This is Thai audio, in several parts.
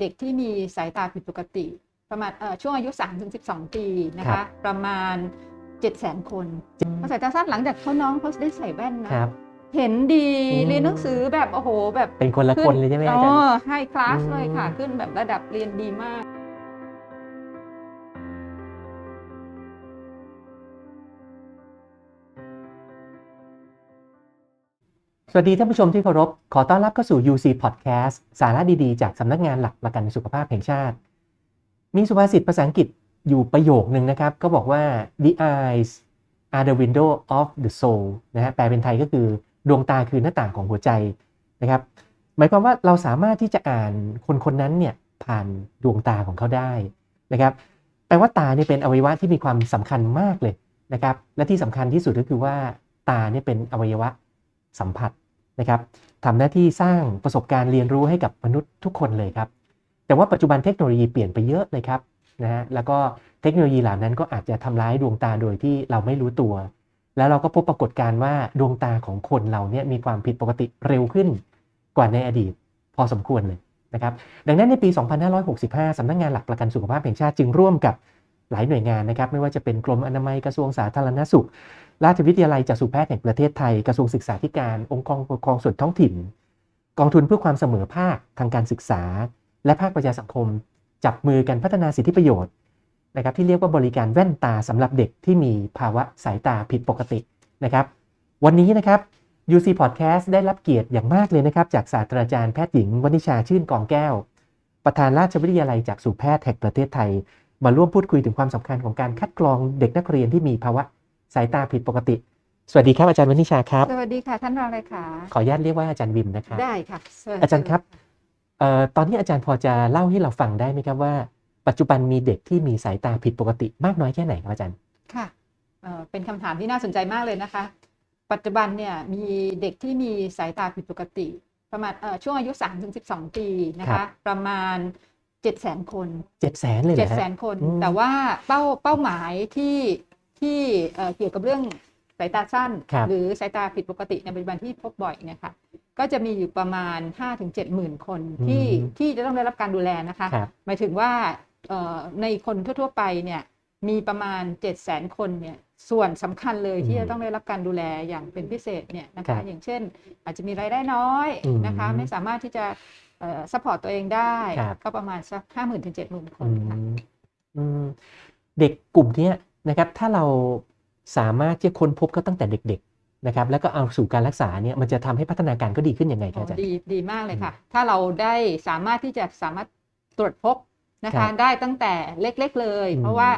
เด็กที่มีสายตาผิดปกติ ประมาณเอ่อช่วงอายุ 3-12 ปีนะครัคะบประมาณ 700,000 คนพอสายตาสั้นหลังจากเขาน้องเขาได้ใส่แว่นนะครับเห็นดีอืมเรียนหนังสือแบบโอ้โหแบบเป็นคนละคนเลยใช่ไหมอาจารอ๋อย์ให้คลาสเลยค่ะอืมขึ้นแบบระดับเรียนดีมาก วัสดีท่านผู้ชมที่เคารพ ขอต้อนรับเข้าสู่ UC Podcast สาระดีๆ จากสำนักงานหลักประกันสุขภาพแห่งชาติ มีสุภาษิตภาษาอังกฤษอยู่ประโยคนึงนะครับ ก็บอกว่า the eyes are the window of the soul นะฮะ แปลเป็นไทยก็คือดวงตาคือหน้าต่างของหัวใจนะครับ หมายความว่าเราสามารถที่จะอ่านคนคนนั้นเนี่ยผ่านดวงตาของเขาได้นะครับ แปลว่าตาเนี่ยเป็นอวัยวะที่มีความสำคัญมากเลยนะครับ และที่สำคัญที่สุดก็คือว่าตาเนี่ยเป็นอวัยวะสัมผัส นะครับทำหน้าที่สร้างประสบการณ์เรียนรู้ให้กับมนุษย์ทุกคนเลยครับ แต่ว่าปัจจุบันเทคโนโลยีเปลี่ยนไปเยอะเลยครับนะฮะแล้วก็เทคโนโลยีเหล่านั้นก็อาจจะทำร้ายดวงตาโดยที่เราไม่รู้ตัว แล้วเราก็พบปรากฏการณ์ว่าดวงตาของคนเราเนี่ยมีความผิดปกติเร็วขึ้นกว่าในอดีต พอสมควรเลยนะครับ ดังนั้นในปี 2565สำนักงานหลักประกันสุขภาพแห่งชาติจึงร่วมกับหลายหน่วยงานนะครับ ไม่ว่าจะเป็นกรมอนามัยกระทรวงสาธารณสุข ราชวิทยาลัยจักษุแพทย์แห่งประเทศไทยกระทรวงศึกษาธิการองค์กรปกครองส่วนท้องถิ่น กองทุนเพื่อความเสมอภาคทางการศึกษา และภาคประชาสังคม จับมือกันพัฒนาสิทธิประโยชน์นะครับที่เรียกว่าบริการแว่นตาสำหรับเด็กที่มีภาวะสายตาผิดปกตินะครับ วันนี้นะครับ UC Podcast ได้รับเกียรติอย่างมากเลยนะครับ จากศาสตราจารย์แพทย์หญิงวณิชาชื่นกองแก้ว ประธานราชวิทยาลัยจากษุแพทย์แห่งประเทศไทย มาร่วมพูดคุยถึงความสำคัญของการคัดกรองเด็กนักเรียนที่มีภาวะ สายตาผิดปกติ สวัสดีครับอาจารย์วณิชาครับ สวัสดีค่ะท่านรองเลยค่ะ ขออนุญาตเรียกว่าอาจารย์วิมนะครับได้ค่ะสวัสดีอาจารย์ครับเอ่อตอนนี้อาจารย์พอจะเล่าให้เราฟังได้ไหมครับว่า ปัจจุบันมีเด็กที่มีสายตาผิดปกติมากน้อยแค่ไหนครับอาจารย์ ค่ะเอ่อเป็นคำถามที่น่าสนใจมากเลยนะคะ ปัจจุบันเนี่ยมีเด็กที่มีสายตาผิดปกติ ประมาณเอ่อช่วงอายุ 3-12 ปีนะครัคะบประมาณ700,000 คนเจ็ดแสนเลยเหรอฮะ700,000 คนอืมแต่ว่าเป้าเป้าหมายที่ ที่เอ่อเกี่ยวกับเรื่องสายตาสั้นครับหรือสายตาผิดปกติในปัจจุบันที่พบบ่อยเนี่ยค่ะก็จะมีอยู่ประมาณ 5-7หมื่นคนที่ที่จะต้องได้รับการดูแลนะคะครับหมายถึงว่าเอ่อในคนทั่วๆไปเนี่ยมีประมาณ 7 0 0 0 0 0 คนเนี่ยส่วนสำคัญเลยที่อืมจะต้องได้รับการดูแลอย่างเป็นพิเศษเนี่ยนะครัคะบอย่างเช่น อาจจะมีรายได้น้อยอืมนะคะไม่สามารถที่จะซัพพอร์ตตัวเองได้ครับก็ประมาณสักห้าหมื่นถึงเจ็ดหมื่นคนอืค่ะมอืมเด็กกลุ่มเนี้ย นะครับถ้าเราสามารถที่จะค้นพบก็ตั้งแต่เด็ก ๆนะครับ แล้วก็เอาสู่การรักษาเนี่ยมันจะทำให้พัฒนาการก็ดีขึ้นยังไงครับอาจารย์ดีดีมากเลยค่ะ ถ้าเราได้สามารถที่จะสามารถตรวจพบนะครัคะบได้ตั้งแต่เล็กๆเลยอืมเพราะว่า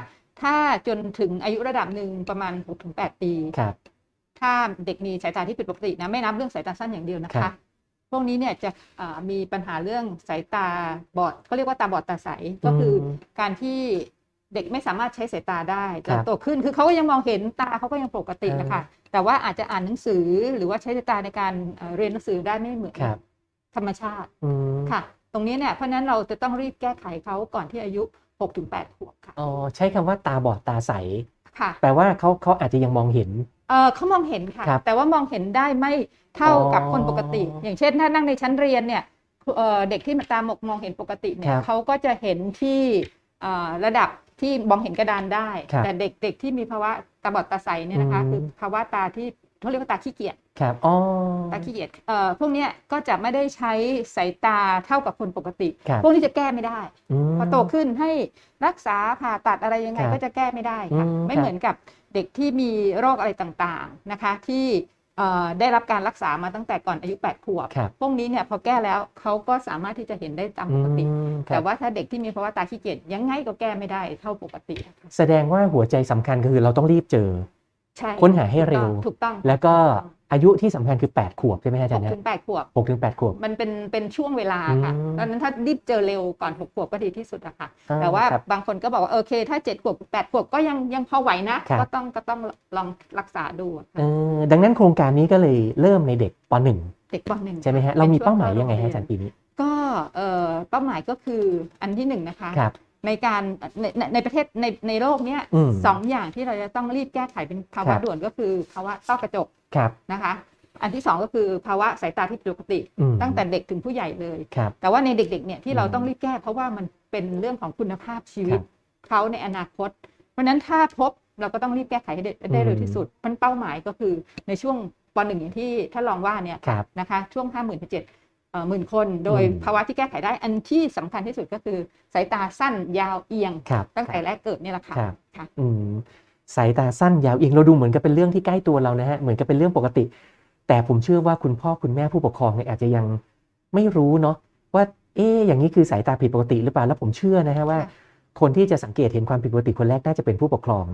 ถ้าจนถึงอายุระดับหนึ่งประมาณ6-8ปีครับถ้าเด็กมีสายตาที่ผิดปกตินะไม่นับเรื่องสายตาสั้นอย่างเดียวนะครัคะบพวกนี้เนี่ยจะอ่ามีปัญหาเรื่องสายตาบอดเขาเรียกว่าตาบอดตาใสก็คืออมการที่ เด็กไม่สามารถใช้สายตาได้ครัแต่บโตขึ้นคือเขาก็ยังมองเห็นตาเขาก็ยังปกติอ่านนะคะแต่ว่าอาจจะอ่านหนังสือหรือว่าใช้สายตาในการเอ่อเรียนหนังสือได้ไม่เหมือนครับธรรมชาติอืมค่ะ ตรงนี้เนี่ยเพราะฉะนั้นเราจะต้องรีบแก้ไขเขาก่อนที่อายุ6-8ขวบค่ะอ๋อใช้คำว่าตาบอดตาใสค่ะ แปลว่าเขาเขาอาจจะยังมองเห็นเออเขามองเห็นค่ะครับแต่ว่ามองเห็นได้ไม่เท่ากับคนปกติอ๋อออย่างเช่นถ้านั่งในชั้นเรียนเนี่ยเอ่อเด็กที่ตาหมกมองเห็นปกติเนี่คยรับเขาก็จะเห็นที่เอ่อระดับ ที่มองเห็นกระดานได้ ครับแต่เด็กเด็กที่มีภาวะตาบอดตาใสเนี่ยนะคะ อืม คือภาวะตาที่เขาเรียกว่าตาขี้เกียจครับอ๋อตาขี้เกียจเอ่อพวกเนี้ยก็จะไม่ได้ใช้สายตาเท่ากับคนปกติ ครับพวกนี้จะแก้ไม่ได้มพอโตขึ้นให้รักษาผ่าตัดอะไรยังไงครับก็จะแก้ไม่ได้ค่ะ อืมไม่ครับเหมือนกับเด็กที่มีโรคอะไรต่างๆนะคะ ที่เอ่อ ได้รับการรักษามาตั้งแต่ก่อนอายุ 8 ขวบครับพวกนี้เนี่ยพอแก้แล้วเขาก็สามารถที่จะเห็นได้ตามปกติอืมครับแต่ว่าถ้าเด็กที่มีภาวะตาขี้เกียจยังไงก็แก้ไม่ได้เท่าปกติค่ะแสดงว่าหัวใจสำคัญก็คือเราต้องรีบเจอใช่ค้นหาให้เร็ว ถูกต้อง แล้วก็ อายุที่สำคัญคือ 8 ขวบใช่ไหมฮะอาหจารกย์ถึงแปดขวบหกถึงแปดขวบ มันเป็นเป็นช่วงเวลาค่ะอืมดังนั้นถ้ารีบเจอเร็วก่อนหกขวบก็ดีที่สุดอะค่ะอ่แต่ว่าครับบางคนก็บอกว่าโอเค ถ้าเจ็ดขวบแปดขวบก็ยังยังพอไหวนะครับก็ต้องก็ต้องลองรักษาดูอะเอค่ะอดังนั้นโครงการนี้ก็เลยเริ่มในเด็กป .1 เด็กปหนึ่งใช่ไหมฮะป็นเรามีช่วเป้าหมายยังไงเข้ฮะโอาจารย์ปีนี้ ก็เอ่อเป้าหมายก็คืออันที่หนึ่งนะคะครับ ในการในในในประเทศในในโลกเนี้ยอืมสองอย่างที่เราจะต้องรีบแก้ไขเป็นภาครัวะบด่วนก็คือภาวะต้อกระจกครับนะคะ อันที่สองก็คือภาวะสายตาที่ผิดปกติ อืมตั้งแต่เด็กถึงผู้ใหญ่เลย ครับ แต่ว่าในเด็กๆเนี่ยที่เราอืมต้องรีบแก้เพราะว่ามันเป็นเรื่องของคุณภาพชีวิครัตบเขาในอนาคต เพราะฉะนั้นถ้าพบเราก็ต้องรีบแก้ไขให้ได้ได้เร็วที่สุดมันเป้าหมายก็คือในช่วงปหนึ่งอย่างที่ท่านรองว่าเนี่ยครับ นะคะช่วงห้าหมื่นเจ็ด หมื่นคนโดยอืมภาวะที่แก้ไขได้อันที่สำคัญที่สุดก็คือ สายตาสั้นยาวเอียงครับตั้งแต่แรกเกิดเนี่ยแหละค่ะครับค่ะอืมสายตาสั้นยาวเอียงเราดูเหมือนกับเป็นเรื่องที่ใกล้ตัวเรานะฮะเหมือนกับเป็นเรื่องปกติ แต่ผมเชื่อว่าคุณพ่อคุณแม่ผู้ปกครองเนี่ยอาจจะยังไม่รู้เนาะว่าเอ๊ะอย่างนี้คือสายตาผิดปกติหรือเปล่าแล้วผมเชื่อนะฮะว่าค่ะคนที่จะสังเกตเห็นความผิดปกติคนแรกน่าจะเป็นผู้ปกครอง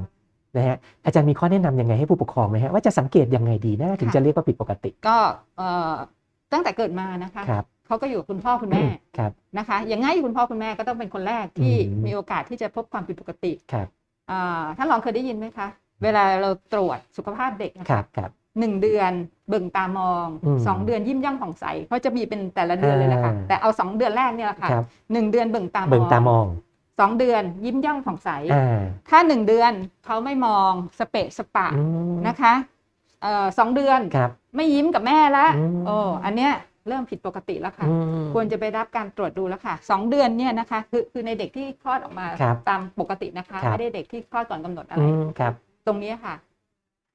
นะฮะอาจารย์มีข้อแนะนำยังไงให้ผู้ปกครองไหมฮะว่าจะสังเกตยังไงดีนะถึงจะเรียกว่าผิดปกติ ก็เอ่อ ตั้งแต่เกิดมานะคะครับเขาก็อยู่กับคุณพ่อคุณแม่ครับนะคะอย่างง่ายคุณพ่อคุณแม่ก็ต้องเป็นคนแรกที่อืมมีโอกาสที่จะพบความผิดปกติครับอ่าท่านลองเคยได้ยินไหมคะ เวลาเราตรวจสุขภาพเด็กนะครัคะบครับหนึ่งเดือนเบิ่งตามองอืมสองเดือนยิ้มย่องผ่องใสเขาจะมีเป็นแต่ละเดือนเลยนะคะอ่าแต่เอาสองเดือนแรกเนี่ยแหละค่ะครับหนึ่งเดือนเบิ่งตามองเบิ่งตามองสองเดือนยิ้มย่องผ่องใสอ่าถ้าหนึ่งเดือนเขาไม่มองสเปะสปะอืมนะคะเอ่อสองเดือนครับ ไม่ยิ้มกับแม่ละอืมโอ้อันเนี้ยเริ่มผิดปกติแล้วค่ะอืมควรจะไปรับการตรวจดูแล้วค่ะสองเดือนเนี่ยนะคะ คือคือในเด็กที่คลอดออกมาครับตามปกตินะคะครับไม่ได้เด็กที่คลอดก่อนกำหนดอะไรอืมครับ ตรงนี้ค่ะ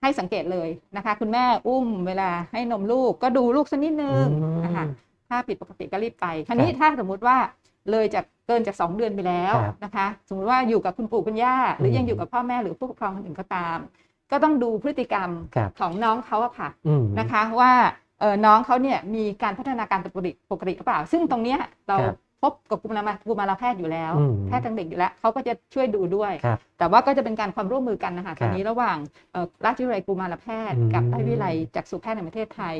ให้สังเกตเลยนะคะ คุณแม่อุ้มเวลาให้นมลูกก็ดูลูกสักนิดนึงอืมนะคะถ้าผิดปกติก็รีบไปคราวนี้ครับถ้าสมมุติว่าเลยจากเกินจากสองเดือนไปแล้วครับนะคะ สมมติว่าอยู่กับคุณปู่คุณย่าหรืออมยังอยู่กับพ่อแม่หรือผู้ปกครองคนอื่นก็ตาม ก็ต้องดูพฤติกรรมครับของน้องเขาอะค่ะอืมนะคะว่าเออน้องเขาเนี่ยมีการพัฒนาการปกติปกติหรือเปล่า ซึ่งตรงเนี้ยเราครับพบกับกุมารกุมารแพทย์อยู่แล้วอืมแพทย์ทางเด็กอยู่แล้วเขาก็จะช่วยดูด้วยครับแต่ว่าก็จะเป็นการความร่วมมือกันนะคะครัตบอนนี้ระหว่างเอ่อราชวิทยาลัยกุมารแพทย์อืมกับราชวิทยาลัยจักษุแพทย์แห่งประเทศไทย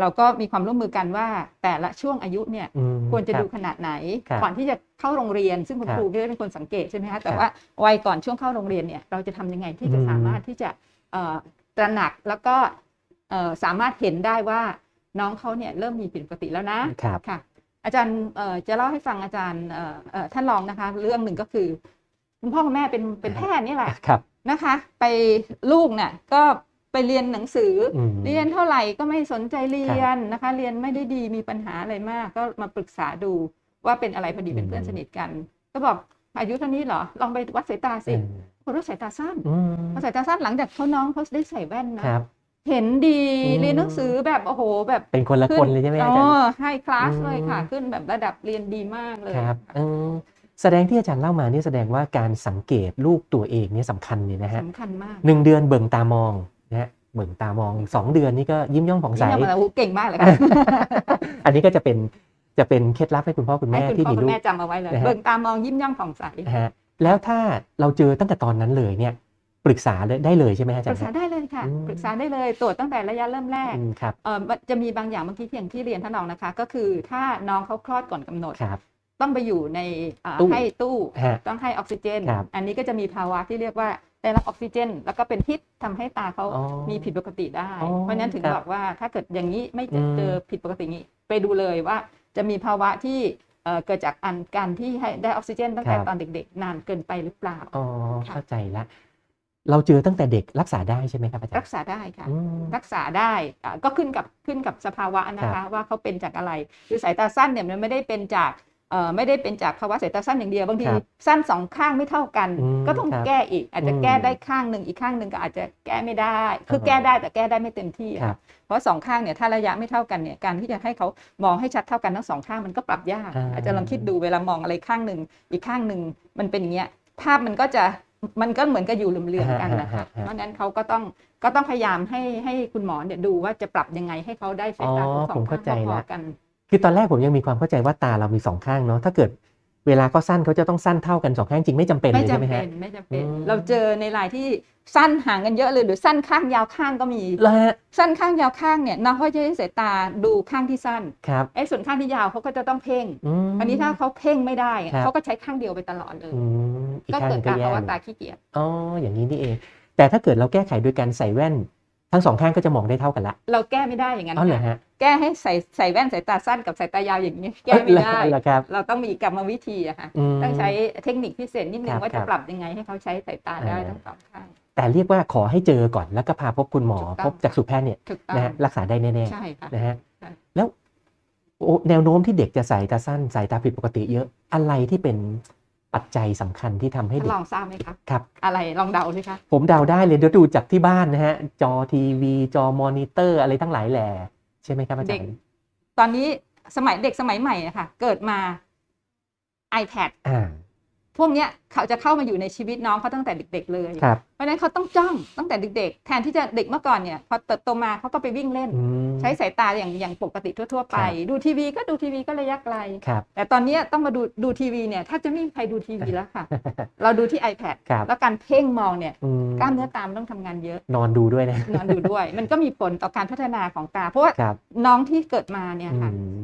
เราก็มีความร่วมมือกันว่าแต่ละช่วงอายุเนี่ยอืมควรจะบดูขนาดไหนครับก่อนที่จะเข้าโรงเรียน ซึ่งคุณครับครูก็จะเป็นคนสังเกตใช่ไหมคะแต่ครับว่าวัยก่อนช่วงเข้าโรงเรียนเนี่ยเราจะทำยังไงที่จะอืมสามารถที่จะเอ่อ ตระหนักแล้วก็เอ่อสามารถเห็นได้ว่าน้องเขาเนี่ยเริ่มมีผิดปกติแล้วนะครับค่ะ อาจารย์เอ่อจะเล่าให้ฟังอาจารย์เอ่อเอ่อท่านรองนะคะ เรื่องหนึ่งก็คือ คุณพ่อคุณแม่เป็นเป็นแพทย์นี่แหละครับนะคะ ไปลูกเนี่ย ก็ไปเรียนหนังสือออืมเรียนเท่าไหร่ก็ไม่สนใจเรียนนะคะ เรียนไม่ได้ดีมีปัญหาอะไรมาก ก็มาปรึกษาดูว่าเป็นอะไรพอดีเป็นเพื่อนสนิทกัน ก็บอก อายุเท่านี้เหรอ ลองไปวัดสายตาสิคนรู้สายตาสั้นอืมพอสายตาสั้นหลังจากเขาน้องเขาได้ใส่แว่นนะครับเห็นดีอืมเรียนหนังสือแบบโอ้โห แบบเป็นคนละคนเลยใช่ไหมอาจารย์อ๋อให้คลาสอืมเลยค่ะ ขึ้นแบบระดับเรียนดีมากเลยครับเออแสดงที่อาจารย์เล่ามานี่แสดงว่าการสังเกตลูกตัวเองเนี่ยสำคัญเนี่ยนะฮะสำคัญมากหนึ่งเดือนเบิ่งตามองนะฮะเบิ่งตามองสองเดือนนี่ก็ยิ้มย่องผ่องใสนี่เราเก่งมากเลยค่ะอันนี้ก็จะเป็น จะเป็นเคล็ดลับให้คุณพ่อคุณให้แม่คุณที่พ่อมีคุณลูก แม่จำเอาไว้เลย นะฮะ เบิ่งตามองยิ้มย่องผ่องใสนะฮะแล้วถ้าเราเจอตั้งแต่ตอนนั้นเลยเนี่ยปรึกษาเลยได้เลยใช่ไหมฮะอาปจารรึกย์ษาได้เลยค่ะ อืม ปรึกษาได้เลยตรวจตั้งแต่ระยะเริ่มแรกอืมครับเออมันจะมีบางอย่างเมื่อกี้ที่อย่างที่เรียนท่านรองนะคะ ก็คือถ้าน้องเขาคลอดก่อนกำหนด ครับ ต้องไปอยู่ในอ่าตู้ ให้ตู้ ฮะ ต้องให้ออกซิเจน ครับอันนี้ก็จะมีภาวะที่เรียกว่าได้รับออกซิเจน แล้วก็เป็นพิษทำให้ตาเขาอ๋อมีผิดปกติได้ อ๋อเพราะฉะนั้นถึงครับบอกว่าถ้าเกิดอย่างนี้ไม่อืมเจอผิดปกตินี้ ไปดูเลยว่า จะมีภาวะที่เอ่อเกิดจากอันการที่ให้ได้ออกซิเจนตั้งแต่ครับตอนเด็กๆ นานเกินไปหรือเปล่าอ๋อค่ะเข้าใจละเราเจอตั้งแต่เด็กรักษาได้ใช่ไหมครับอาจารรักย์ษาได้ค่ะอืมรักษาได้อะก็ขึ้นกับขึ้นกับสภาวะนะครัคะบว่าเขาเป็นจากอะไร คือสายตาสั้นเนี่ยมันไม่ได้เป็นจากเอ่อ ไม่ได้เป็นจากภาวะสายตาสั้นอย่างเดียวบางทีครับสั้นสองข้างไม่เท่ากันอืมก็ต้องครับแก้อีก อาจจะอืมแก้ได้ข้างหนึ่งอีกข้างหนึ่งก็อาจจะแก้ไม่ได้ คืออฮะแก้ได้แต่แก้ได้ไม่เต็มที่อะครับเพราะสองข้างเนี่ยถ้าระยะไม่เท่ากันเนี่ยการที่จะให้เขามองให้ชัดเท่ากันทั้งสองข้างมันก็ปรับยากอ่าอาจจะลองคิดดูเวลามองอะไรข้างหนึ่งอีกข้างหนึ่งมันเป็นอย่างเงี้ยภาพมันก็จะมันก็เหมือนกับอยู่เหลื่อมๆกันนะคะฮะฮะฮะเพราะฉะนั้นเขาก็ต้องก็ต้องพยายามให้ให้คุณหมอเนี่ยดูว่าจะปรับยังไงให้เขาได้สายตาทั้งสผองมข้าเข้างใจพอละๆกัน คือตอนแรกผมยังมีความเข้าใจว่าตาเรามีสองข้างเนาะถ้าเกิดเวลาเขาสั้นเขาจะต้องสั้นเท่ากันสองข้างจริงไม่จำเป็นเลไม่ยจำใช่ไหมเป็ฮะนไม่จำเป็นอืมเราเจอในรายที่สั้นห่างกันเยอะเลยหรือสั้นข้างยาวข้างก็มีแล้วฮะสั้นข้างยาวข้างเนี่ยน้องเขาจะใช้สายตาดูข้างที่สั้นครับไอ้ส่วนข้างที่ยาวเขาก็จะต้องเพ่งมอันนี้ถ้าเขาเพ่งไม่ได้อะครับเขาก็ใช้ข้างเดียวไปตลอดเลยอืมอีกก็ข้างหเกินึ่ดงก็การแย่ภาวะตาขี้เกียจอ๋ออย่างนี้นี่เอง แต่ถ้าเกิดเราแก้ไขโดยการใส่แว่น ทั้งสองข้างก็จะมองได้เท่ากันละ เราแก้ไม่ได้อย่างนั้นอ๋อเหรอค่ะฮะแก้ให้ใส่ใส่แว่นสายตาสั้นกับสายตายาวอย่างนี้ แก้ไม่ได้เหรอครับเราต้องมีกรรมวิธีอะค่ะอืมต้องใช้เทคนิคพิเศษนิดนึครังบว่าครัจะบปรับยังไงให้เขาใช้สายตาได้อ่าทั้งสองข้างแต่เรียกว่าขอให้เจอก่อนแล้วก็พาพบคุณหมอถูกต้องพบจักษุแพทย์เนี่ยถูกต้องนะฮะรักษาได้แน่ใช่ค่ะๆนะฮะใช่แล้วโอ้แนวโน้มที่เด็กจะสายตาสั้นสายตาผิดปกติเยอะอะไรที่เป็น ปัจจัยสำคัญที่ทำให้ท่าเด็นกลองทราบไหมคะครับ อะไรลองเดาสิคะผมเดาได้เลยเดี๋ยวดูจากที่บ้านนะฮะ จอทีวี จอมอนิเตอร์อะไรทั้งหลายแหล่ใช่ไหมครับอาจารย์ตอนนี้สมัยเด็กสมัยใหม่นะคะเกิดมา iPad อ่า พวกเนี้ยเขาจะเข้ามาอยู่ในชีวิตน้องเขาตั้งแต่เด็ก ๆ เลย ครับ เพราะฉะนั้นเขาต้องจ้องตั้งแต่เด็ก ๆ แทนที่จะเด็กเมื่อก่อนเนี่ยพอเติบโตมาเขาก็ไปวิ่งเล่น อืม ใช้สายตาอย่างอย่างปกติทั่ว ๆ ไป ครับ ดูทีวีก็ดูทีวีก็ระยะไกล ครับ แต่ตอนเนี้ยต้องมาดูดูทีวีเนี่ยถ้าจะไม่มีใครดูทีวีแล้วค่ะ เราดูที่ iPad ครับ แล้วการเพ่งมองเนี่ยอืมกล้ามเนื้อตามนต้องทำงานเยอะ นอนดูด้วยนะนอนดูด้วย มันก็มีผลต่อการพัฒนาของตา เพราะว่าครับน้องที่เกิดมาเนี่ยอืค่ะม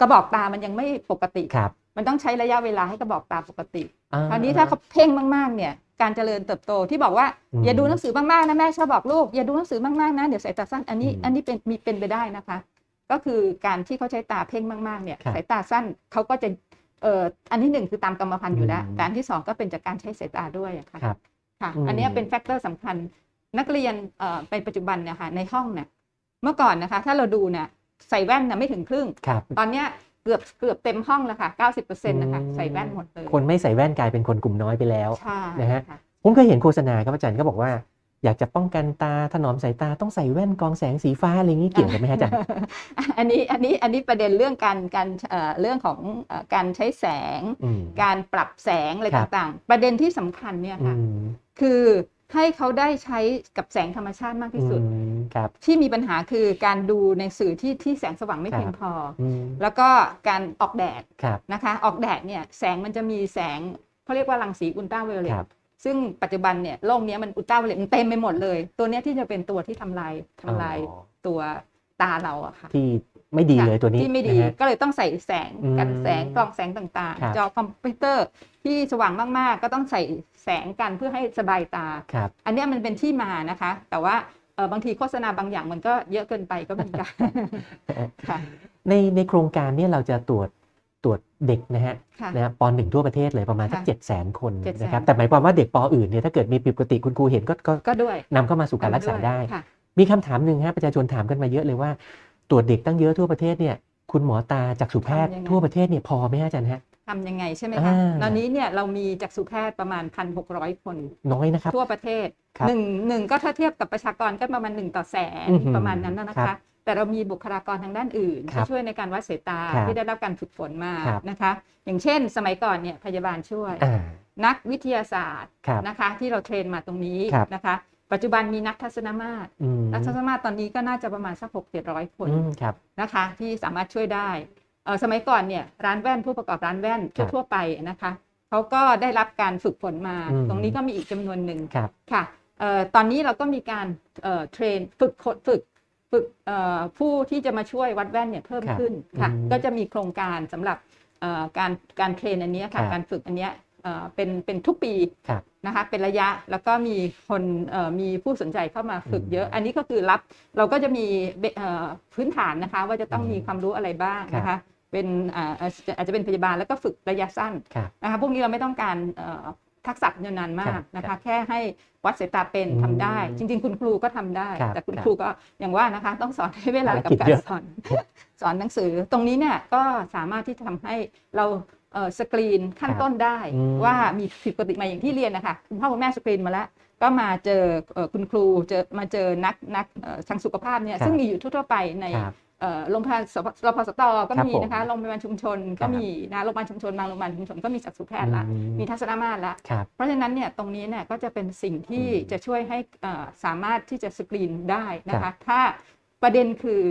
กระบอกตามันยังไม่ปกติ ครับ มันต้องใช้ระยะเวลาให้กระบอกตาปกติอ่คราวนี้ถ้าเขาเพ่งมากๆเนี่ย การเจริญเติบโตที่บอกว่าอืมอย่าดูหนังสือมากๆนะแม่ชอบบอกลูกอย่าดูหนังสือมากๆนะเดี๋ยวสายตาสั้นอันนี้อืมอันนี้เป็นมีเป็นไปได้นะคะ ก็คือการที่เขาใช้ตาเพ่งมากๆเนี่ยครับสายตาสั้นเขาก็จะเอ่ออันที่หนึ่งคือตามกรรมพันธุ์อยู่แล้วอืมแต่อันที่สองก็เป็นจากการใช้สายตาด้วยอะค่ะครับค่ะอืมอันเนี้ยเป็นแฟกเตอร์สำคัญนักเรียนเอ่อในปัจจุบันเนี่ยค่ะในห้องเนี่ยเมื่อก่อนนะคะ ถ้าเราดูเนี่ยใส่แว่นน่ะไม่ถึงครึ่งครับตอนเนี้ย เกือบเกือบเต็มห้องแล้วค่ะ 90%นะคะอืมใส่แว่นหมดเลยคนไม่ใส่แว่นกลายเป็นคนกลุ่มน้อยไปแล้วใช่นะฮะค่ผมเคยเห็นโฆษณาครับอาจารย์ก็บอกว่าอยากจะป้องกันตาถนอมสายตาต้องใส่แว่นกรองแสงสีฟ้าอะไรอย่างนี้เกี่ยวกันไหมฮะอาจารย์อันนี้อันนี้อันนี้ประเด็นเรื่องการการเอ่อเรื่องของเอ่อการใช้แสงอืมการปรับแสงอะไรครับต่างๆ ประเด็นที่สำคัญเนี่ยอืค่ะมคือ ให้เขาได้ใช้กับแสงธรรมชาติมากที่สุดอืมครับ ที่มีปัญหาคือการดูในสื่อที่ที่แสงสว่างไม่ครับเพียงพออืมแล้วก็การออกแดดครับนะคะ ออกแดดเนี่ยแสงมันจะมีแสงเขาเรียกว่ารังสีอุลตราไวโอเลคตรับซึ่งปัจจุบันเนี่ยโลกเนี้ยมันอุลตราไวโอเลตมันเต็มไปหมดเลย ตัวเนี้ยที่จะเป็นตัวที่ทำลายทำลายอ๋อตัวตาเราอะค่ะที่ไม่ดีเลยตัวนี้ที่ไม่ดีนะฮะก็เลยต้องใส่แสงอืมกันแสงกรองแสงต่างครับๆจอคอมพิวเตอร์ที่สว่างมากๆ ก็ต้องใส่ แสงกันเพื่อให้สบายตา ครับ อันเนี้ยมันเป็นที่มานะคะ แต่ว่าเออบางทีโฆษณาบางอย่างมันก็เยอะเกินไปก็มีกัน ค่ะ ในในโครงการเนี้เราจะตรวจตรวจเด็กนะฮะค่ะ นะฮะปหนึ่งทั่วประเทศเลยประมาณสักค่ะเจ็ดแสนคน700,000 นะครับแต่หมายความว่าเด็กปอื่นเนี่ยถ้าเกิดมีผิดปกติคุณครูเห็นก็ก็ก็ด้วยนำเข้ามาสู่การรักษาได้ ค่ะ มีคำถามหนึ่งฮะประชาชนถามกันมาเยอะเลยว่า ตรวจเด็กตั้งเยอะทั่วประเทศเนี่ยคุณหมอตาจากสุแพทย์ทำยังไง ทั่วประเทศเนี่ยพอไหมฮะอาจารย์ฮะ ทำยังไงใช่ไหมอ่คะาตอนนี้เนี่ยเรามีจักษุแพทย์ประมาณ 1,600 คน น้อยนะครับ ทั่วประเทศครับหนึ่งหนึ่งก็ถ้าเทียบกับประชากรก็ประมาณหนึ่งต่อแสนอื้อหือประมาณนั้นนะนะครัคะบแต่เรามีบุคลากรทางด้านอื่นครัที่บช่วยในการวัดสายตาครับที่ได้รับการฝึกฝนมาครับ นะคะ อย่างเช่น สมัยก่อนเนี่ยพยาบาลช่วย อ่านักวิทยาศาสตร์ครับ นะคะ ที่เราเทรนมาตรงนี้ครับ นะคะ ปัจจุบันมีนักทัศนมาตรอืมนักทัศนมาตรตอนนี้ก็น่าจะประมาณสักหกเจ็ดร้อยคนอืมครับ นะคะ ที่สามารถช่วยได้เอ่อ สมัยก่อนเนี่ยร้านแว่นผู้ประกอบร้านแว่นครับทั่วๆไปนะคะเขาก็ได้รับการฝึกฝนมาอืมตรงนี้ก็มีอีกจำนวนหนึ่งครับค่ะเอ่อตอนนี้เราก็มีการเอ่อเทรนฝึกคนฝึกฝึกเอ่อผู้ที่จะมาช่วยวัดแว่นเนี่ยเพิ่มครับขึ้นค่ะอืมก็จะมีโครงการสำหรับเอ่อการการเทรนอันเนี้ยครัค่ะบการฝึกอันเนี้ยเอ่อเป็นเป็นทุกปีครับนะคะเป็นระยะแล้วก็มีคนเอ่อมีผู้สนใจเข้ามาฝึกเยอะอืมอันนี้ก็คือรับเราก็จะมีเบเอ่อพื้นฐานนะคะว่าจะต้องอืมมีความรู้อะไรบ้างครับนะคะ เป็นอ่าอาจจะอาจจะเป็นพยาบาลแล้วก็ฝึกระยะสั้นครับนะคะพวกนี้เราไม่ต้องการเอ่อทักษะยาวนานมาครักบนะครัคะบแค่ให้วัดสายตาเป็นอืมทำได้ จริง ๆ คุณครูก็ทำได้ครับแต่คุณครับครูก็อย่างว่านะคะ ต้องสอนให้เวลากับภารกิจการเยอะสอนสอนหนังสือ ตรงนี้เนี่ยก็สามารถที่จะทำให้เราเอ่อสกรีนขั้นต้นได้อืมว่ามีผิดปกติมาอย่างที่เรียนนะคะคุณพ่อคุณแม่สกรีนมาแล้ว ก็มาเจอเอ่อคุณครูเจอมาเจอนักนักเอ่อทางสุขภาพเนี่ยครับซึ่งมีอยู่ทั่วๆไปในครับเอ่อ โรงพยาบาลสปรพสตก็ครับมีผมนะคะโรงพยาบาลชุมชนครัก็บมีนะโรงพยาบาลชุมชนบางโรงพยาบาลชุมชนก็มีจักษุแพทย์ละอืมมีทัศนมาตรละครับเพราะฉะนั้นเนี่ยตรงนี้เนี่ยก็จะเป็นสิ่งที่อืมจะช่วยให้เอ่อสามารถที่จะสกรีนได้นะครัคะบถ้าประเด็นคือ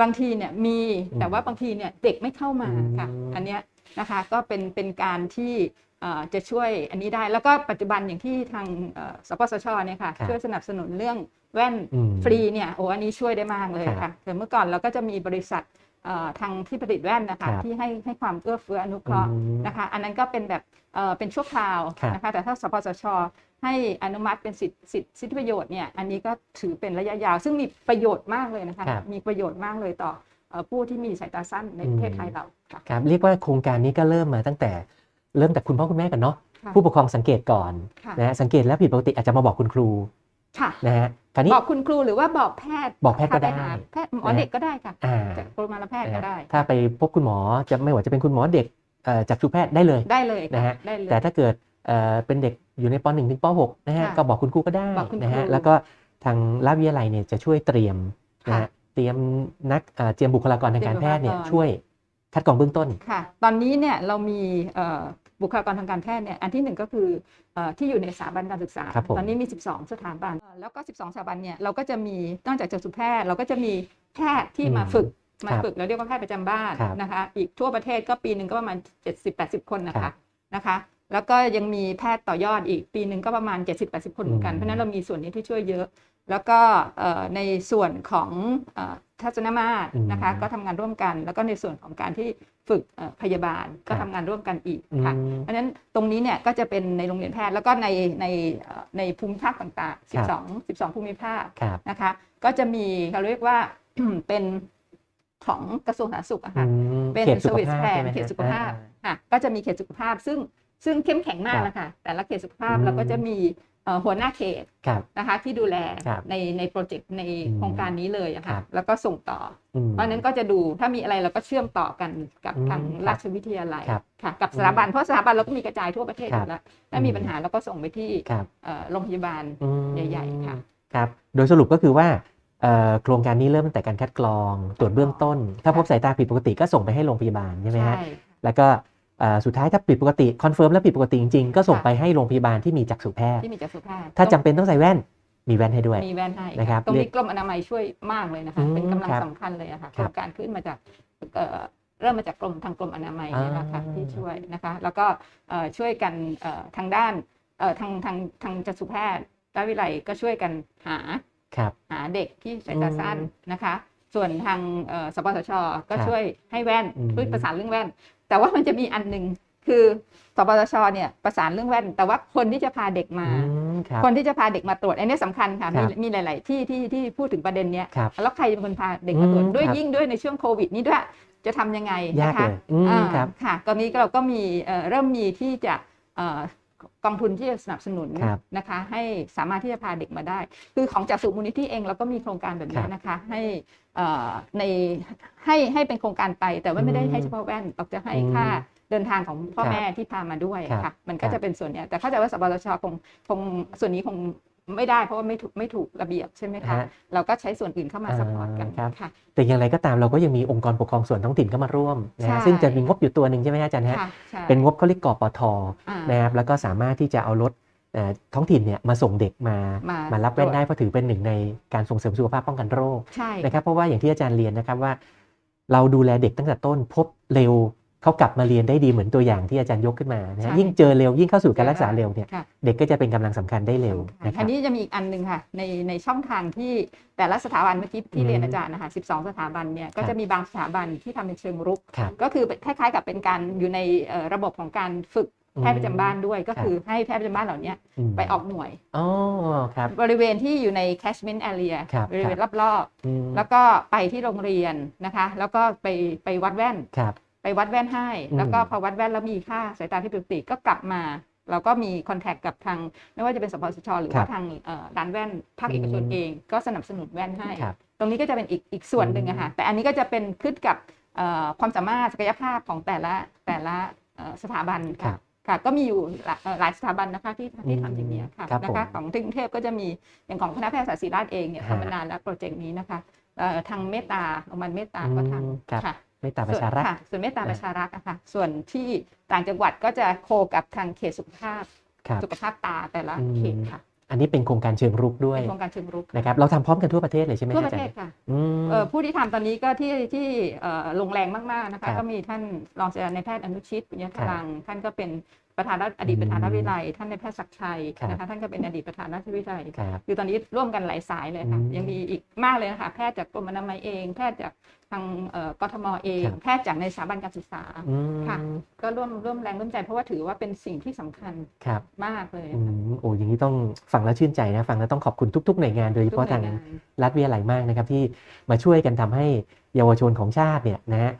บางทีเนี่ยมีอืมแต่ว่าบางทีเนี่ยเด็กไม่เข้ามาค่ะอืมอันเนี้ยนะคะก็เป็นเป็นการที่เอ่อจะช่วยอันนี้ได้แล้วก็ปัจจุบันอย่างที่ทางเอ่อสปสชเนี่ยค่ะครับช่วยสนับสนุนเรื่อง แว่นอืมฟรีเนี่ยโอ้อันนี้ช่วยได้มากเลยครัค่ะบแต่เมื่อก่อนเราก็จะมีบริษัทเอ่อทางที่ผลิตแว่นนะครัคะบที่ให้ให้ความเอื้อเฟื้ออนุเคราะห์อืมนะคะ อันนั้นก็เป็นแบบเอ่อเป็นชั่วคราวครับนะคะแต่ถ้าสปสช ให้อนุมัติเป็นสิทธิสิทธิสิทธิประโยชน์เนี่ยอันนี้ก็ถือเป็นระยะยาว ซึ่งมีประโยชน์มากเลยนะคะครับมีประโยชน์มากเลยต่อเอ่อผู้ที่มีสายตาสั้นในประเทศไทยเราค่ะครับเรียกว่าโครงการนี้ก็เริ่มมาตั้งแต่เริ่มจากคุณพ่อคุณแม่กันเนาะค่ะผู้ปกครองสังเกตก่อนค่ะนะฮะสังเกตแล้วผิดปกติอาจจะมาบอกคุณครู ค่ะนะฮะคราวนี้บอกคุณครูหรือว่าบอกแพทย์บอกแพทย์ก็ได้พาปหาแพทย์หมอเด็กก็ได้ค่ะอ่าจากกรมการแพทย์ก็ได้ ถ้าไปพบคุณหมอจะไม่ว่าจะเป็นคุณหมอเด็กเอ่อจากชุแพทย์ได้เลยได้เลยค่นะฮะได้เลยแต่ถ้าเกิดเอ่อเป็นเด็กอยู่ในป .1 ถึงป .6 นะฮะค่ะก็บอกคุณครูก็ได้บอกคุณนะฮะครูแล้วก็ทางราชวิทยาลัยเนี่ยจะช่วยเตรียมนะค่ะฮะเตรียมนักเอ่อเตรียมบุคลากรทางการแพทย์เนี่ยเตรียมบุคลากรช่วยคัดกรองเบื้องต้นค่ะ ตอนนี้เนี่ยเรามีเอ่อ บุคลากรทางการแพทย์เนี่ยอันที่หนึ่งก็คือเอ่อที่อยู่ในสถาบันการศึกษาครับผมตอนนี้มี 12 สถาบันเอ่อแล้วก็ 12 สถาบันเนี่ยเราก็จะมีนอกจากจักษุแพทย์ เราก็จะมีแพทย์ที่มาฝึกมาครับฝึกเราเรียกว่าแพทย์ประจำบ้านครับนะคะ อีกทั่วประเทศก็ปีหนึ่งก็ประมาณ 70-80 คนนะครัคะบนะคะแล้วก็ยังมีแพทย์ต่อยอดอีกปีหนึ่งก็ประมาณ 70-80 คนเหมือนกันอืมเพราะฉะนั้นเรามีส่วนนี้ที่ช่วยเยอะ แล้วก็เอ่อในส่วนของเอ่อ ทัศนมาตรนะคะ ก็ทำงานร่วมกัน แล้วก็ในส่วนของการที่ฝึกเอ่อพยาบาลก็ครับทำงานร่วมกันอีกอืค่ะมเพราะฉะนั้นตรงนี้เนี่ยก็จะเป็นในโรงเรียนแพทย์แล้วก็ในในเอ่อในภูมิภาคต่างๆครับ12 12 ภูมิภาคครับนะคะ ก็จะมีเขาเรียกว่าเป็นของกระทรวงสาธารณสุขอะอืค่ะมเป็นเขตสุข service ภาพ plan ใช่ไหมฮะเขตสุขภาพอ่ค่ะก็จะมีเขตสุขภาพซึ่งซึ่งเข้มแข็งมากครับนะคะแต่ละเขตสุขภาพอืมเราก็จะมีเอ่อ หัวหน้าเขตครับนะคะที่ดูแลครับในในโปรเจกต์ในอืมโครงการนี้เลยอะครัค่ะบแล้วก็ส่งต่ออืมเพราะฉะนั้นก็จะดูถ้ามีอะไรเราก็เชื่อมต่อกันกับอืมทางครับราชวิทยาลัยครับค่ะกับสถาบันเพราะสถาบันเราก็มีกระจายทั่วประเทศคอรับยู่แล้วถ้ามีปัญหาเราก็ส่งไปที่ครับเอ่อโรงพยาบาลอืมใหญ่ๆค่ะครับโดยสรุปก็คือว่าเอ่อโครงการนี้เริ่มตั้งแต่การคัดกรองตรวจเบื้องต้น ถ้าพบสายตาผิดปกติก็ส่งไปให้โรงพยาบาลใช่ไหมฮะใช่แล้วก็เอ่อ สุดท้ายถ้าผิดปกติคอนเฟิร์มแล้วผิดปกติจริงๆ ก็ส่งค่ะไปให้โรงพยาบาลที่มีจักษุแพทย์ที่มีจักษุแพทย์ถ้าจำเป็นต้องใส่แว่นมีแว่นให้ด้วยมีแว่นให้นะครับตรงเรีนี้ยกกรมอนามัยช่วยมากเลยนะคะอืมเป็นกำลังครับสำคัญเลยอะค่ะคโครับรงการขึ้นมาจากเอ่อเริ่มมาจากกรมทางกรมอนามัยเนี่ยนะคะอ่าที่ช่วยนะคะ แล้วก็เอ่อช่วยกันเอ่อทางด้านเอ่อทางทางทางจักษุแพทย์ราชวิทยาลัยก็ช่วยกันหาครับหาเด็กที่สายตาสั้นอืมนะคะ ส่วนทางเอ่อสปสชก็ครับช่วยให้แว่นอืมช่วยประสานเรื่องแว่น แต่ว่ามันจะมีอันหนึ่งคือสปสชเนี่ยประสานเรื่องแว่น แต่ว่าคนที่จะพาเด็กมาอืมครับคนที่จะพาเด็กมาตรวจอันนี้สำคัญค่ะครัมีบมีหลาย ๆ ที่ที่ที่พูดถึงประเด็นเนี้ยครับแล้วใครจะเป็นคนพาเด็กมาตรวจอืมด้วยครับยิ่งด้วยในช่วงโควิดนี้ด้วยจะทำยังไงยากนะคะเลยอืมอ่าครับค่ะตอนนี้เราก็มีเอ่อเริ่มมีที่จะเอ่อ กองทุนที่จะสนับสนุนครับนะคะ ให้สามารถที่จะพาเด็กมาได้ คือของจากสูมูลนิธิเองเราก็มีโครงการแบบครันี้บนะคะ ให้เอ่อในให้ให้เป็นโครงการไปแต่ว่าไม่ได้อืมให้เฉพาะแว่นเราจะให้อืมค่าเดินทางของพ่อครับแม่ที่พามาด้วยครับค่ะ มันครัก็บจะเป็นส่วนเนี้ยแต่เข้าใจว่าสปสชคงคงส่วนนี้คง ไม่ได้เพราะว่าไม่ถูกไม่ถูกระเบียบใช่ไหมคะฮะเราก็ใช้ส่วนอื่นเข้ามาอ่าสปอร์ตกันครับ ค่ะ แต่อย่างไรก็ตามเราก็ยังมีองค์กรปกครองส่วนท้องถิ่นเข้ามาร่วมนะฮะใช่ ซึ่งจะมีงบอยู่ตัวหนึ่งใช่ไหมฮะอาจารย์ฮะค่ะใช่เป็นงบเขาเรียกกปทอ่า นะครับแล้วก็สามารถที่จะเอารถเอ่อท้องถิ่นเนี่ยมาส่งเด็กมามามารับแว่นได้ตรวจเพราะถือเป็นหนึ่งในการส่งเสริมสุขภาพป้องกันโรคใช่ นะครับเพราะว่าอย่างที่อาจารย์เรียนนะครับว่า เราดูแลเด็กตั้งแต่ต้นพบเร็ว เขากลับมาเรียนได้ดีเหมือนตัวอย่างที่อาจารย์ยกขึ้นมานะฮะยิ่งเจอเร็วยิ่งเข้าสู่การรักษาเร็วเนี่ยค่ะเด็กก็จะเป็นกำลังสำคัญได้เร็วนะคอัรับนนี้จะมีอีกอันหนึ่งค่ะในในช่องทางที่แต่ละสถาบันเมื่อกี้ที่อืมเรียนอาจารย์นะคะ12 สถาบันเนี่ยก็ครับจะมีบางสถาบันที่ทำเป็นเชิงรุกครับก็คือคล้ายๆกับเป็นการอยู่ในเอ่อระบบของการฝึกแพทย์ประจำบ้านด้วยก็คือให้แพทย์ประจำบ้านเหล่านี้มไปออกหน่วยอ๋อครับบริเวณที่อยู่ใน catchment area ครับบริเวณรอบอืมๆแล้วก็ไปที่โรงเรียนนะคะ แล้วก็ไปไปวัดแว่นครับ ไปวัดแว่นให้อืมแล้วก็พอวัดแว่นแล้วมีค่าสายตาที่ปกติก็กลับมา เราก็มีคอนแทคกับทาง ไม่ว่าจะเป็นสปสชหรือว่าทางเอ่อร้านแว่นภาคเอกชนอืมเอง ก็สนับสนุนแว่นให้ครับตรงนี้ก็จะเป็นอีกอีกส่วนหนึ่งอะค่ะแต่อันนี้ก็จะเป็นขึ้นกับเอ่อความสามารถศักยภาพของแต่ละแต่ละเอ่อสถาบันครัค่ะบค่ะก็มีอยู่หลายเอ่อหลายสถาบันนะคะที่ที่ทำอย่างนี้ยค่ะครับนะคะผมของที่กรุงเทพก็จะมีอย่างของคณะแพทยศาสตร์ศิริราชเองเนี่ยฮะทำมานานแล้วโปรเจกต์นี้นะคะเอ่อทางเมตตาโรงพยาบาลเมตตาก็ทอืมครับำค่ะ ไม่ตามประชารัฐส่วนค่ะส่วนเมตตาอ่าประชารักษ์อะค่ะส่วนที่ต่างจังหวัดก็จะโคกับทางเขตสุขภาพครับสุขภาพตาแต่ละอืมเขตค่ะ อันนี้เป็นโครงการเชิงรุกด้วยเป็นโครงการเชิงรุกนะครับเราทำพร้อมกันทั่วประเทศเลยใช่ไหมทั่วฮประเทศอาจารย์ค่ะอืมเอ่อผู้ที่ทำตอนนี้ก็ที่ที่เอ่อลงแรงมากๆนะครัคะบก็มีท่านรองศาสตราจารย์ในายแพทย์อนุชิตปุญญาครัพบลังท่านก็เป็น ประธานรัฐอดีตประธานรัฐวิทยาลัยท่านในายแพทย์ศักดิ์ชัยครับนะคะท่านก็เป็นอดีตประธานราชวิทยาลัยครับคือตอนนี้ร่วมกันหลายสายเลยค่ะอืมยังมีอีกมากเลยนะคะแพทย์จากกรมอนามัยเอง แพทย์จากทางเอ่อกทมเองครับแพทย์จากในสถาบันการศึกษาอืมค่ะก็ร่วมร่วมแรงร่วมใจเพราะว่าถือว่าเป็นสิ่งที่สำคัญครับมากเลยอืมโอ้อย่างนี้ต้องฟังแล้วชื่นใจนะฟังแล้วต้องขอบคุณทุกๆหน่วยงานโดยเฉทุกพาะหน่ทาวงงานรัฐวิทยาลัยมากนะครับที่มาช่วยกันทำให้เยาวชนของชาติเนี่ยนะฮะ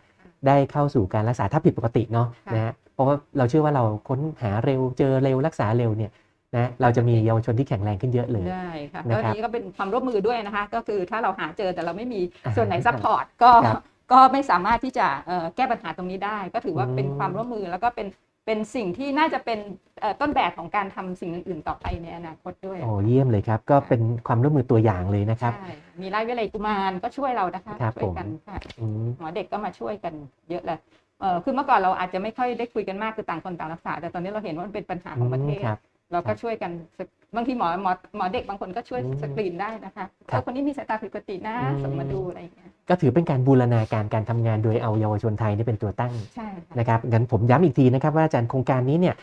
ได้เข้าสู่การรักษาถ้าผิดปกติเนาะค่ะนะฮะ เพราะว่าเราเชื่อว่าเราค้นหาเร็วเจอเร็วรักษาเร็วเนี่ยนะเราจะมีเยาวชนที่แข็งแรงขึ้นเยอะเลยได้ค่ะนะก็ครับนี้ก็เป็นความร่วมมือด้วยนะคะ ก็คือถ้าเราหาเจอแต่เราไม่มีอ่าส่วนไหนซัพพอร์ตก็ครับก็ไม่สามารถที่จะเอ่อแก้ปัญหาตรงนี้ได้ ก็ถือว่าเป็นอืมความร่วมมือแล้วก็เป็นเป็นสิ่งที่น่าจะเป็นเอ่อต้นแบบของการทำสิ่งอื่นๆต่อไปในอนาคตด้วยโอ้เยี่ยมเลยครับ ก็เป็นความร่วมมือตัวอย่างเลยนะครับใช่มีไล่วิไลกุมารก็ช่วยเรานะคะครับช่วยกันค่ะอืมหมอเด็กก็มาช่วยกันเยอะเลย เออคือเมื่อก่อนเราอาจจะไม่ค่อยได้คุยกันมากคือต่างคนต่างรักษา แต่ตอนนี้เราเห็นว่ามันเป็นปัญหาของประเทศ ครับ เราก็ช่วยกันสกบางทีหมอหมอหมอเด็กบางคนก็ช่วยอืมสกรีนได้นะคะครับเออคนนี้มีสายตาผิดปกตินะอืม ส่งมาดูอะไรอย่างเงี้ยก็ถือเป็นการบูรณาการการทำงานโดยเอาเยาวชนไทยนี่เป็นตัวตั้งใช่ค่ะนะครับงั้นผมย้ำอีกทีนะครับว่าอาจารย์โครงการนี้เนี่ย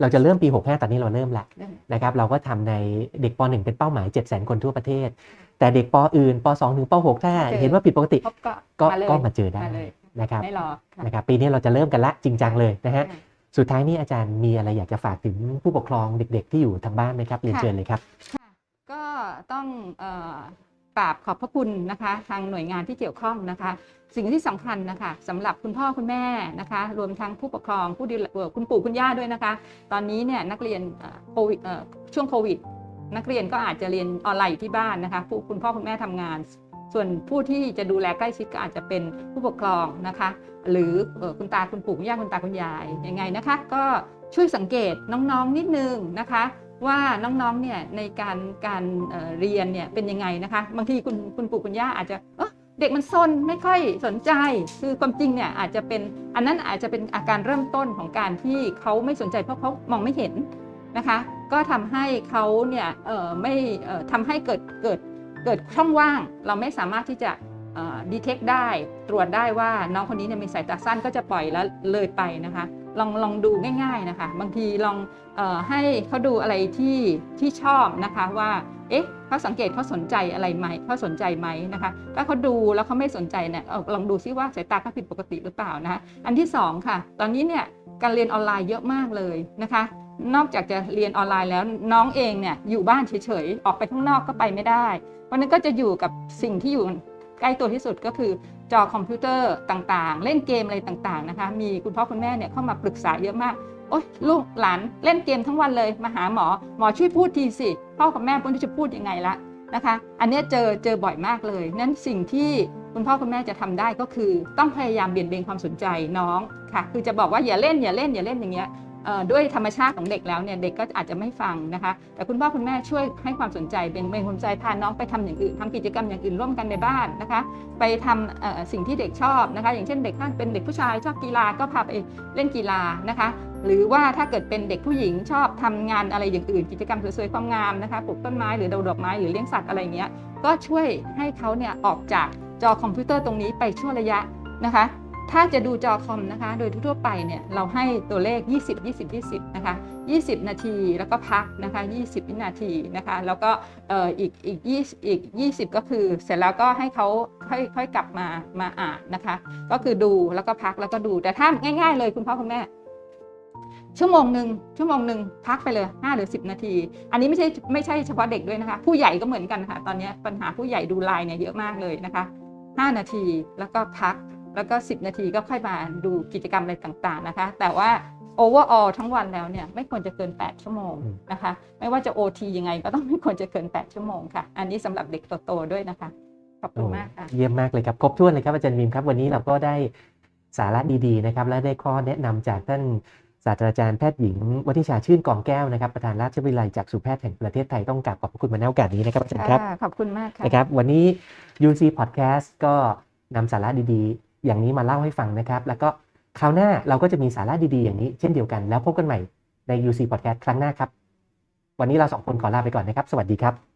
เราจะเริ่มปี 65 ตอนนี้เราเริ่มละ เริ่มนะครับเราก็ทำในเด็กป .1 เป็นเป้าหมาย 7 0 0 0 0 คนทั่วประเทศ แต่เด็กปอื่นป .2 ถึงป .6 ถ้าเจอ เห็นว่าผิดปกติพบก็ก็มาเลย ก็มาเจอได้มาเลย นะครับไม่รอค่ะนะครับปีนี้เราจะเริ่มกันละจริงจังเลยนะฮะค่ะสุดท้ายนี้อาจารย์มีอะไรอยากจะฝากถึงผู้ปกครองเด็ก ๆ ที่อยู่ทางบ้านไหมครับเรียนค่ะเชิญเลยครับค่ะก็ต้องเอ่อกราบขอบพระคุณนะคะ ทางหน่วยงานที่เกี่ยวข้องนะคะ สิ่งที่สำคัญนะคะสำหรับคุณพ่อคุณแม่นะคะ รวมทั้งผู้ปกครองผู้ดูแลเอ่อคุณปู่คุณย่าด้วยนะคะ ตอนนี้เนี่ยนักเรียนเอ่อโควิดเอ่อช่วงโควิด นักเรียนก็อาจจะเรียนออนไลน์อยู่ที่บ้านนะคะผู้คุณพ่อคุณแม่ทำงาน ส่วนผู้ที่จะดูแลใกล้ชิดก็อาจจะเป็นผู้ปกครองนะคะ หรือคุณตาคุณปู่คุณย่าคุณตาคุณยายยังไงนะคะ ก็ช่วยสังเกตน้องๆนิดนึงนะคะว่าน้องๆ เนี่ยในการการเเรียนเนี่ยเป็นยังไงนะคะ บางทีคุณคุณปู่คุณย่าอาจจะเออเด็กมันซนไม่ค่อยสนใจ คือความจริงเนี่ยอาจจะเป็นอันนั้นอาจจะเป็นอาการเริ่มต้นของการที่เขาไม่สนใจเพราะเขามองไม่เห็นนะคะ ก็ทำให้เขาเนี่ยไม่เอ่อทำให้เกิดเกิด เกิดช่องว่างเราไม่สามารถที่จะดีเทคได้ตรวจได้ว่าน้องคนนี้เนี่ยมีสายตาสั้นก็จะปล่อยแล้วเลยไปนะคะ ลองลองดูง่าย ๆนะคะ บางทีลองออให้เขาดูอะไรที่ที่ชอบนะคะว่าเอ๊ะเขาสังเกตเขาสนใจอะไรไหมเขาสนใจไหมนะคะถ้าเขาดูแล้วเขาไม่สนใจเนี่ยลองดูซิว่าสายตาเขาผิดปกติหรือเปล่านะคะอันที่สองค่ะ ตอนนี้เนี่ยการเรียนออนไลน์เยอะมากเลยนะคะ นอกจากจะเรียนออนไลน์แล้วน้องเองเนี่ยอยู่บ้านเฉยๆ ออกไปข้างนอกก็ไปไม่ได้ เพราะนั้นก็จะอยู่กับสิ่งที่อยู่ใกล้ตัวที่สุดก็คือจอคอมพิวเตอร์ต่างๆ เล่นเกมอะไรต่างๆนะคะ มีคุณพ่อคุณแม่เนี่ยเข้ามาปรึกษาเยอะมาก โอ๊ยลูกหลานเล่นเกมทั้งวันเลยมาหาหมอหมอช่วยพูดทีสิพ่อกับแม่ไม่รู้จะพูดยังไงละนะคะ อันนี้เจอเจอบ่อยมากเลย นั้นสิ่งที่คุณพ่อคุณแม่จะทำได้ก็คือ ต้องพยายามเบี่ยงเบนความสนใจน้องค่ะ คือจะบอกว่าอย่าเล่นอย่าเล่นอย่าเล่นอย่างเงี้ย ด้วยธรรมชาติของเด็กแล้วเนี่ยเด็กก็อาจจะไม่ฟังนะคะ แต่คุณพ่อคุณแม่ช่วยให้ความสนใจเป็นเป็นความสนใจพาน้องไปทำอย่างอื่นทำกิจกรรมอย่างอื่นร่วมกันในบ้านนะคะ ไปทำสิ่งที่เด็กชอบนะคะ อย่างเช่นเด็กถ้าเป็นเด็กผู้ชายชอบกีฬาก็พาไปเล่นกีฬานะคะ หรือว่าถ้าเกิดเป็นเด็กผู้หญิงชอบทำงานอะไรอย่างอื่น กิจกรรมสวยๆความงามนะคะปลูกต้นไม้หรือดอกดอกไม้หรือเลี้ยงสัตว์อะไรเงี้ยก็ช่วยให้เขาเนี่ยออกจากจอคอมพิวเตอร์ตรงนี้ไปชั่วระยะนะคะ ถ้าจะดูจอคอมนะคะ โดยทั่วไปเนี่ยเราให้ตัวเลข 20 20 20 นะคะ 20 นาทีแล้วก็พักนะคะ 20 วินาทีนะคะ แล้วก็เอ่ออีกอีก20อีก 20 ก็คือเสร็จแล้วก็ให้เขาค่อยค่อยกลับมามาอ่านนะคะ ก็คือดูแล้วก็พักแล้วก็ดูแต่ถ้าง่าย ๆ เลยคุณพ่อคุณแม่ชั่วโมงหนึ่งชั่วโมงหนึ่งพักไปเลย5หรือ 10 นาที อันนี้ไม่ใช่ไม่ใช่เฉพาะเด็กด้วยนะคะ ผู้ใหญ่ก็เหมือนกันค่ะ ตอนนี้ปัญหาผู้ใหญ่ดูไลน์เนี่ยเยอะมากเลยนะคะ 5 นาทีแล้วก็พัก แล้วก็ 10 นาทีก็ค่อยมาดูกิจกรรมอะไรต่างๆนะคะ แต่ว่า overall ทั้งวันแล้วเนี่ยไม่ควรจะเกิน 8 ชั่วโมงนะคะ ไม่ว่าจะ OT ยังไงก็ต้องไม่ควรจะเกิน 8 ชั่วโมงค่ะ อันนี้สำหรับเด็กโตๆด้วยนะคะ ขอบคุณมากค่ะ เยี่ยมมากเลยครับ ครบถ้วนเลยครับอาจารย์มิมครับ วันนี้เราก็ได้สาระดีๆนะครับ และได้ข้อแนะนำจากท่านศาสตราจารย์แพทย์หญิงวัฒิชาชื่นกองแก้วนะครับประธานราชวิทยาลัยจากสุแพทย์แห่งประเทศไทยต้องกราบขอบพระคุณมาในโอกาสนี้นะครับอาจารย์ครับค่ะขอบคุณมากค่ะนะครับวันนี้ UC Podcast ก็นำสาระดีๆ อย่างนี้มาเล่าให้ฟังนะครับ แล้วก็คราวหน้าเราก็จะมีสาระดีๆอย่างนี้เช่นเดียวกัน แล้วพบกันใหม่ใน UC Podcast ครั้งหน้าครับ วันนี้เราสองคนขอลาไปก่อนนะครับ สวัสดีครับ